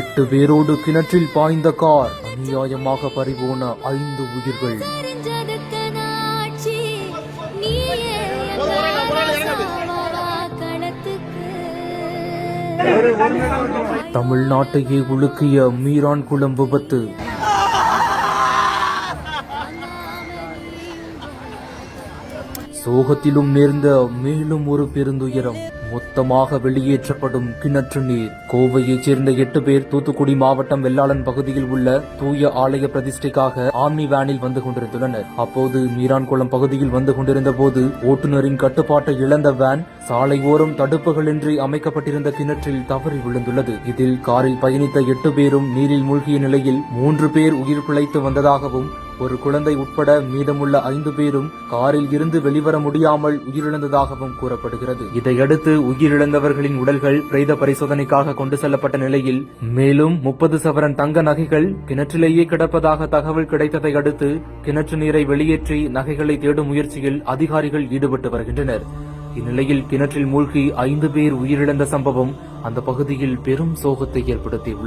எட்டு பேரோடு கிணற்றில் பாய்ந்த கார் அநியாயமாக பறிபோன ஐந்து உயிர்கள். தமிழ்நாட்டையே உலுக்கிய மீரான் குளம் விபத்து. சோகத்திலும் நேர்ந்த மேலும் ஒரு பெருந்துயரம். மொத்தமாக வெளியேற்றப்படும் கிணற்று நீர். கோவையைச் சேர்ந்த எட்டு பேர் தூத்துக்குடி மாவட்டம் வெள்ளாளன் பகுதியில் உள்ள தூய ஆலய பிரதிஷ்டைக்காக ஆம்னி வேனில் வந்து கொண்டிருந்துள்ளனர். அப்போது மீரான்குளம் பகுதியில் வந்து கொண்டிருந்த போது ஓட்டுநரின் கட்டுப்பாட்டை இழந்த வேன் சாலை தடுப்புகளின்றி அமைக்கப்பட்டிருந்த கிணற்றில் தவறி விழுந்துள்ளது. இதில் காரில் பயணித்த எட்டு பேரும் நீரில் மூழ்கிய நிலையில் மூன்று பேர் உயிர் பிழைத்து வந்ததாகவும் ஒரு குழந்தை உட்பட மீதமுள்ள ஐந்து பேரும் காரில் இருந்து வெளிவர முடியாமல் உயிரிழந்ததாகவும் கூறப்படுகிறது. இதையடுத்து உயிரிழந்தவர்களின் உடல்கள் பிரேத பரிசோதனைக்காக கொண்டு செல்லப்பட்ட நிலையில் மேலும் முப்பது சவரன் தங்க நகைகள் கிணற்றிலேயே கிடப்பதாக தகவல் கிடைத்ததை அடுத்து கிணற்று நீரை வெளியேற்றி நகைகளை தேடும் முயற்சியில் அதிகாரிகள் ஈடுபட்டு வருகின்றனர். இந்நிலையில் கிணற்றில் மூழ்கி ஐந்து பேர் உயிரிழந்த சம்பவம் அந்த பகுதியில் பெரும் சோகத்தை ஏற்படுத்தியுள்ளது.